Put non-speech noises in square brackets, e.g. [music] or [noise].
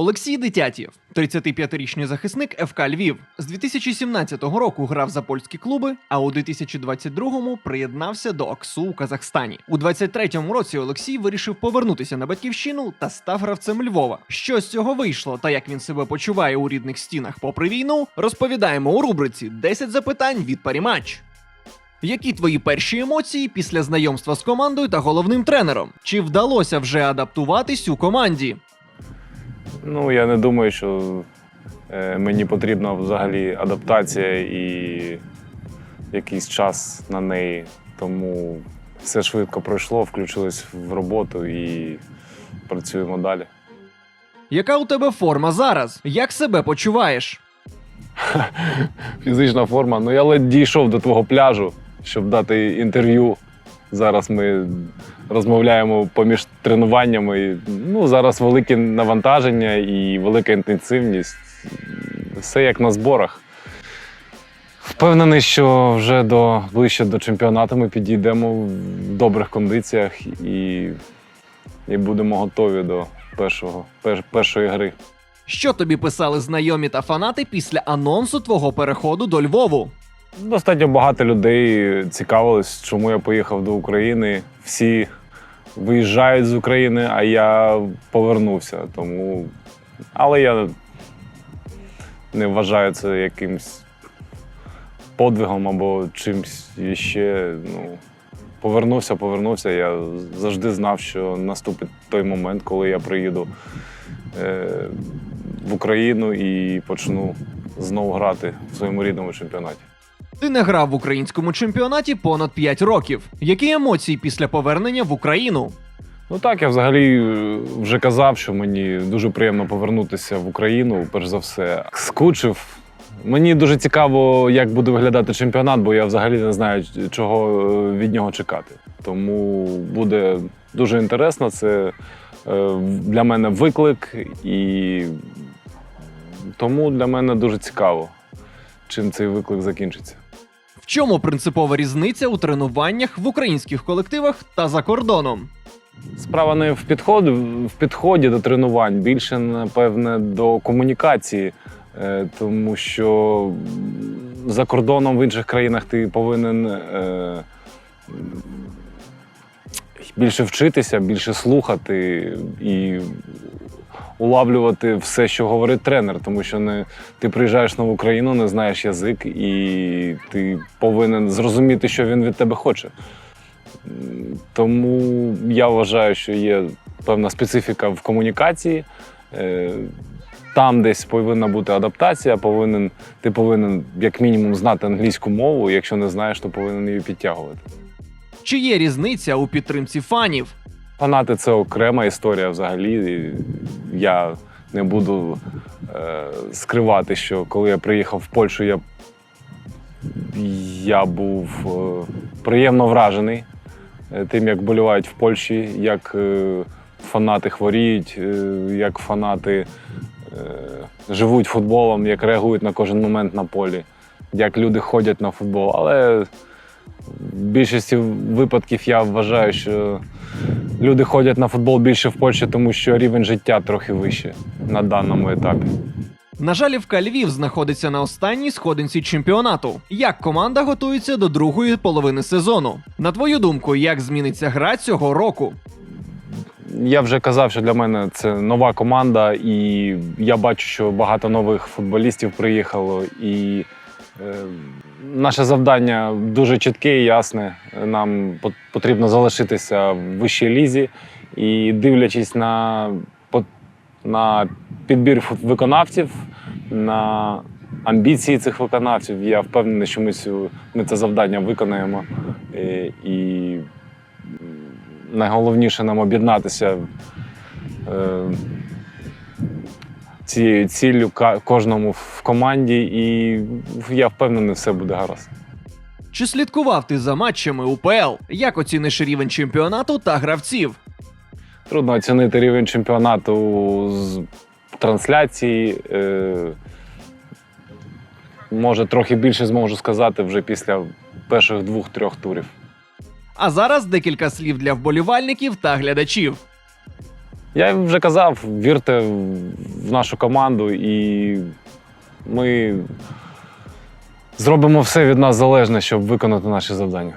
Олексій Дитятєв, 35-річний захисник ФК Львів. З 2017 року грав за польські клуби, а у 2022-му приєднався до АКСУ у Казахстані. У 23-му році Олексій вирішив повернутися на батьківщину та став гравцем Львова. Що з цього вийшло та як він себе почуває у рідних стінах попри війну, розповідаємо у рубриці «10 запитань від Паріматч. Які твої перші емоції після знайомства з командою та головним тренером? Чи вдалося вже адаптуватись у команді? Ну, я не думаю, що е, мені потрібна взагалі адаптація і якийсь час на неї. Тому все швидко пройшло, включились в роботу і працюємо далі. Яка у тебе форма зараз? Як себе почуваєш? [laughs] Фізична форма. Ну я ледь дійшов до твого пляжу, щоб дати інтерв'ю. Зараз ми розмовляємо поміж тренуваннями. Ну, зараз велике навантаження і велика інтенсивність. Все як на зборах. Впевнений, що вже до, ближче до чемпіонату ми підійдемо в добрих кондиціях і, і будемо готові до першого, пер, першої гри. Що тобі писали знайомі та фанати після анонсу твого переходу до Львову? Достатньо багато людей цікавилось, чому я поїхав до України. Всі виїжджають з України, а я повернувся. Тому... Але я не вважаю це якимсь подвигом або чимсь іще. Ну, повернувся, повернувся. Я завжди знав, що наступить той момент, коли я приїду е, в Україну і почну знову грати в своєму рідному чемпіонаті. Ти не грав в українському чемпіонаті понад 5 років. Які емоції після повернення в Україну? Ну так, я взагалі е, вже казав, що мені дуже приємно повернутися в Україну, перш за все. Скучив. Мені дуже цікаво, як буде виглядати чемпіонат, бо я взагалі не знаю, чого е, від нього чекати. Тому буде дуже інтересно. Це е, для мене виклик, і тому для мене дуже цікаво, чим цей виклик закінчиться. Чому принципова різниця у тренуваннях в українських колективах та за кордоном? Справа не в підході, в підході до тренувань, більше, напевне, до комунікації. Е, Тому що за кордоном в інших країнах ти повинен е, більше вчитися, більше слухати і улавлювати все, що говорить тренер. Тому що не, ти приїжджаєш в нову країну, не знаєш язик, і ти повинен зрозуміти, що він від тебе хоче. Тому я вважаю, що є певна специфіка в комунікації. Е, Там десь повинна бути адаптація, повинен, ти повинен як мінімум знати англійську мову. Якщо не знаєш, то повинен її підтягувати. Чи є різниця у підтримці фанів? Фанати це окрема історія взагалі. Я не буду е, скривати, що коли я приїхав в Польщу, я, я був е, приємно вражений е, тим, як болівають в Польщі, як е, фанати хворіють, е, як фанати е, живуть футболом, як реагують на кожен момент на полі, як люди ходять на футбол. Але в більшості випадків я вважаю, що люди ходять на футбол більше в Польщі, тому що рівень життя трохи вище на даному етапі. На жаль, ФК Львів знаходиться на останній сходинці чемпіонату. Як команда готується до другої половини сезону? На твою думку, як зміниться гра цього року? Я вже казав, що для мене це нова команда, і я бачу, що багато нових футболістів приїхало. І е, наше завдання дуже чітке і ясне. Нам потрібно залишитися в вищій лізі. І дивлячись на, на підбір виконавців, на амбіції цих виконавців, я впевнений, що ми, ми це завдання виконаємо. Е, І найголовніше нам об'єднатися е, цією ціллю кожному в команді, і я впевнений, все буде гаразд. Чи слідкував ти за матчами УПЛ? Як оціниш рівень чемпіонату та гравців? Трудно оцінити рівень чемпіонату з трансляції. Е, може, трохи більше зможу сказати вже після перших двох-трьох турів. А зараз декілька слів для вболівальників та глядачів. Я вже казав, вірте в нашу команду, і ми зробимо все від нас залежне, щоб виконати наші завдання.